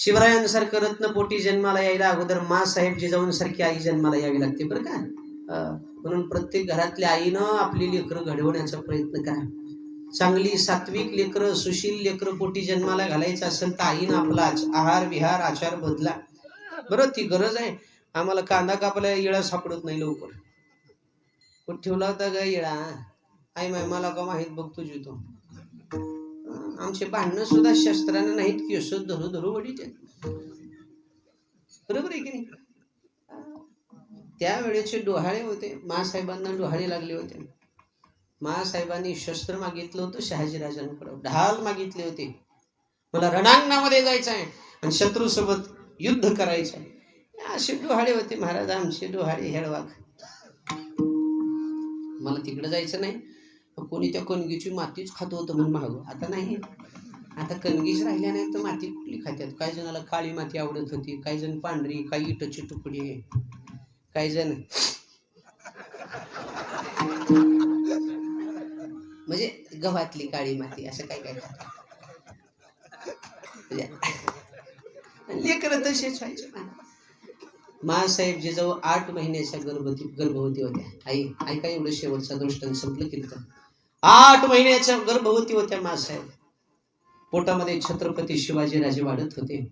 शिवरायांसारखं रत्नपोटी जन्माला यायला अगोदर मा साहेब जिजाऊंसारखी आई जन्माला यावी लागते बरं का? म्हणून प्रत्येक घरातल्या आईनं आपली लेकरं घडवण्याचा प्रयत्न करा. चांगली सात्विक लेकरं सुशील लेकरं पोटी जन्माला घालायचं असेल तर आईनं आपलाच आच- आहार विहार आचार बदला. बरं ती गरज आहे. आम्हाला कांदा कापायला येळा सापडत नाही लवकर. कुठं ठेवला होता ग येळा? आई माय मला का माहीत बघ तुझी तो आमचे भांडणं सुद्धा शस्त्रानं नाहीत की असं धरू धरू वडीत बरोबर आहे की नाही? त्यावेळेचे डोहाळे होते. मासाहेबांना डोहाळे लागले होते. मासाहेबांनी शस्त्र मागितलं होतं शहाजीराजांकडे. ढाल मागितले होते. मला रणांगणामध्ये जायचं आहे आणि शत्रूसोबत युद्ध करायचं आहे असे डोहाळे होते. महाराज आमचे डोहाळे हेळवाग मला तिकडे जायचं नाही. कोणी त्या कणगीची मातीच खात होतं म्हणून मागं. आता नाही. आता कणगीच राहिल्या नाही तर माती कुठली खात्यात? काही जणाला काळी माती आवडत होती काही जण पांढरी काही इटची तुकडी काही जण. म्हणजे गव्हातली काळी माती असं काय काय लेकर तसेच व्हायचे मासाहेब जिजाऊ आठ महिन्याच्या गर्भवती गर्भवती होत्या. आई आई काय एवढं शेवटचा दृष्टांत संपलं कीर्तन. आठ महिन्याच्या गर्भवती होत्या मासाहेब पोटामध्ये छत्रपती शिवाजी राजे वाढत होते.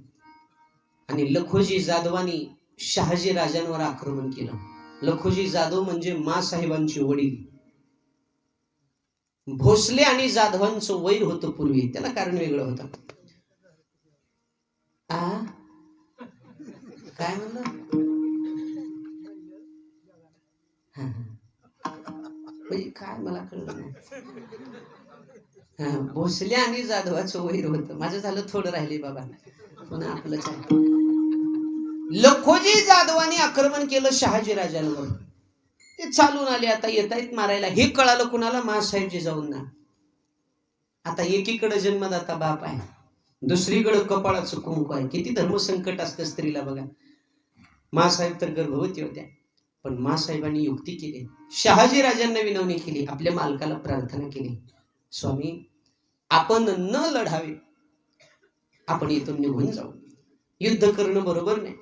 आणि लखोजी जाधवानी शहाजी राजांवर आक्रमण केलं. लखोजी जाधव म्हणजे मासाहेबांचे वडील. भोसले आणि जाधवांचं वैर होतं पूर्वी. त्याला कारण वेगळं होतं. काय म्हणलं? काय मला कळलं नाही. भोसले आणि जाधवाचं वैर होतं. माझं झालं थोडं राहिले बाबा. पुन्हा आपलंच लखोजी जाधवानी आक्रमण केलं शहाजी राजांवर. ते चालून आले आता येत आहेत मारायला. हे कळालं कुणाला? महासाहेबचे जाऊन. ना आता एकीकडे जन्मदाता बाप आहे. दुसरीकडे कपाळाचं कुंकू आहे. किती धर्मसंकट असतं स्त्रीला बघा. मासाहेब तर गर्भवती होत्या. पण मासाहेबांनी युक्ती केली. शहाजी राजांना विनवणी केली. आपल्या मालकाला प्रार्थना केली. स्वामी आपण न लढावे आपण इथून निघून जाऊ. युद्ध करणं बरोबर नाही.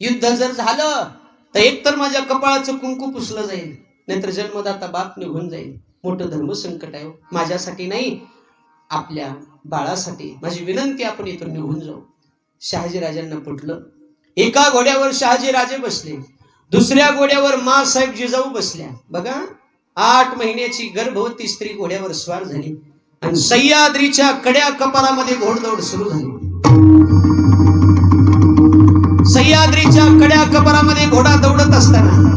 युद्ध जर झालं तर एकतर माझ्या कपाळाचं कुंकू पुसलं जाईल. नाहीतर जन्मदाता बाप निघून जाईल. मोठं धर्मसंकट आहे हो. माझ्यासाठी नाही आपल्या बाळासाठी. माझी विनंती आपण इथून निघून जाऊ. शहाजी राजांना पटलं. एका घोड्यावर शहाजी राजे बसले. दुसऱ्या घोड्यावर मासाहेब जिजाऊ बसल्या. बघा आठ महिन्याची गर्भवती स्त्री घोड्यावर स्वार झाली. आणि सह्याद्रीच्या कड्या कपालामध्ये घोडदौड सुरू झाली. सह्याद्रीच्या कड्या कपारामध्ये घोडा दौडत असताना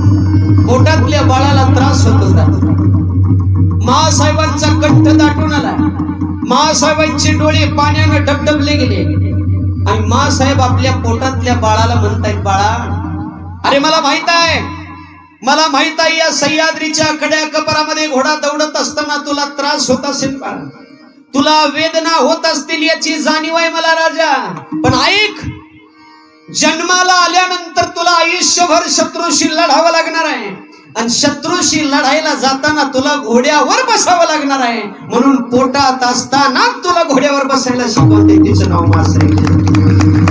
पोटातल्या बाळाला त्रास होत होता. महासाहेबांचा कंठ दाटून आला. महासाहेबांचे डोळे पाण्यानं डबडबले गेले. आणि महासाहेब आपल्या पोटातल्या बाळाला म्हणतायत बाळा अरे मला माहीत आहे. मला माहीत आहे या सह्याद्रीच्या कड्या कपरामध्ये घोडा दौडत असताना तुला त्रास होत असेल तुला वेदना होत असतील याची जाणीव आहे मला राजा. पण ऐक जन्माला आल्यानंतर तुला आयुष्यभर शत्रूशी लढावं लागणार आहे. आणि शत्रूशी लढायला जाताना तुला घोड्यावर बसावं लागणार आहे. म्हणून पोटात असताना तुला घोड्यावर बसायला शिकवते. तिचं नाव मास्त्री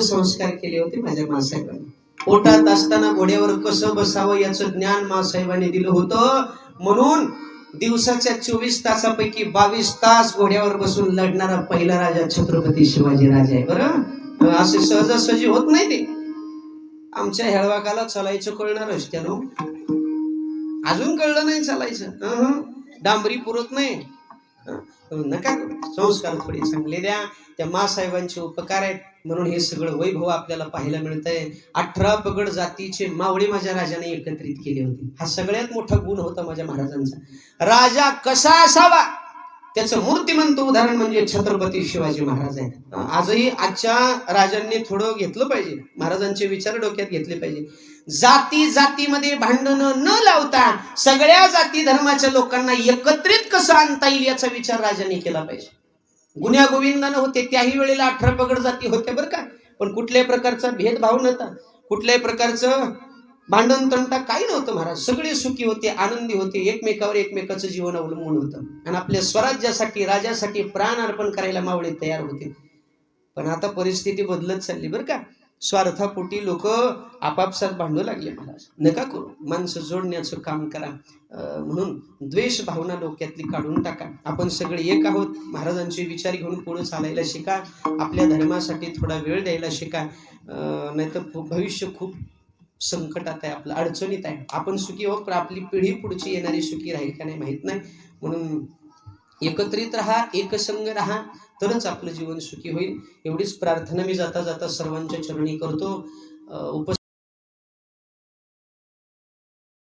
संस्कार केले होते माझ्या मासाहेबांनी. पोटात असताना घोड्यावर कसं बसावं याचं ज्ञान मासाहेबांनी दिलं होतं. म्हणून दिवसाच्या चोवीस तासापैकी बावीस तास घोड्यावर बसून लढणारा पहिला राजा छत्रपती शिवाजी राजा आहे बरं. असे सहजासहजी होत नाही ते. आमच्या हेळवाकाला चालायचं कळणारच त्यानं. अजून कळलं नाही चालायचं. डांबरी पुरत नाही. नका संस्कार थोडे चांगले द्या. त्या मासाहेबांचे उपकार आहेत. म्हणून हे सगळं वैभव आपल्याला पाहायला मिळतंय. अठरा पगड जातीचे मावळे माझ्या राजाने एकत्रित केले होते. हा सगळ्यात मोठा गुण होता माझ्या महाराजांचा. राजा कसा असावा? त्याचं मूर्तिमंत उदाहरण म्हणजे छत्रपती शिवाजी महाराज आहेत. आजही आजच्या राजांनी थोडं घेतलं पाहिजे. महाराजांचे विचार डोक्यात घेतले पाहिजे. जाती जातीमध्ये भांडणं न लावता सगळ्या जाती धर्माच्या लोकांना एकत्रित कसं आणता येईल याचा विचार राजांनी केला पाहिजे. गुन्ह्या गोविंदानं होते त्याही वेळेला अठरा पगड जाती होत्या बरं का. पण कुठल्याही प्रकारचा भेदभाव नव्हता. कुठल्याही प्रकारचं भांडण तंटा काही नव्हतं महाराज. सगळे सुखी होते आनंदी होते एकमेकावर एकमेकाचं जीवन अवलंबून होतं. आणि आपल्या स्वराज्यासाठी राजासाठी प्राण अर्पण करायला मावळे तयार होते. पण आता परिस्थिती बदलत चालली बरं का. स्वार्थापोटी लोक आपापसात भांडू लागले महाराज. नका करू. माणसं जोडण्याचं काम करा. अं, म्हणून द्वेष भावना डोक्यातली काढून टाका. आपण सगळे एक आहोत. महाराजांचे विचार घेऊन पुढे चालायला शिका. आपल्या धर्मासाठी थोडा वेळ द्यायला शिका. अं, नाहीतर भविष्य खूप संकटात आहे आपलं अडचणीत आहे. आपण सुखी हो पण आपली पिढी पुढची येणारी सुखी राहील का नाही माहीत नाही. म्हणून एकत्रित राहा एकसंग राहा तरच आपलं जीवन सुखी होईल. एवढीच प्रार्थना मी जाता जाता सर्वांच्या चरणी करतो. उप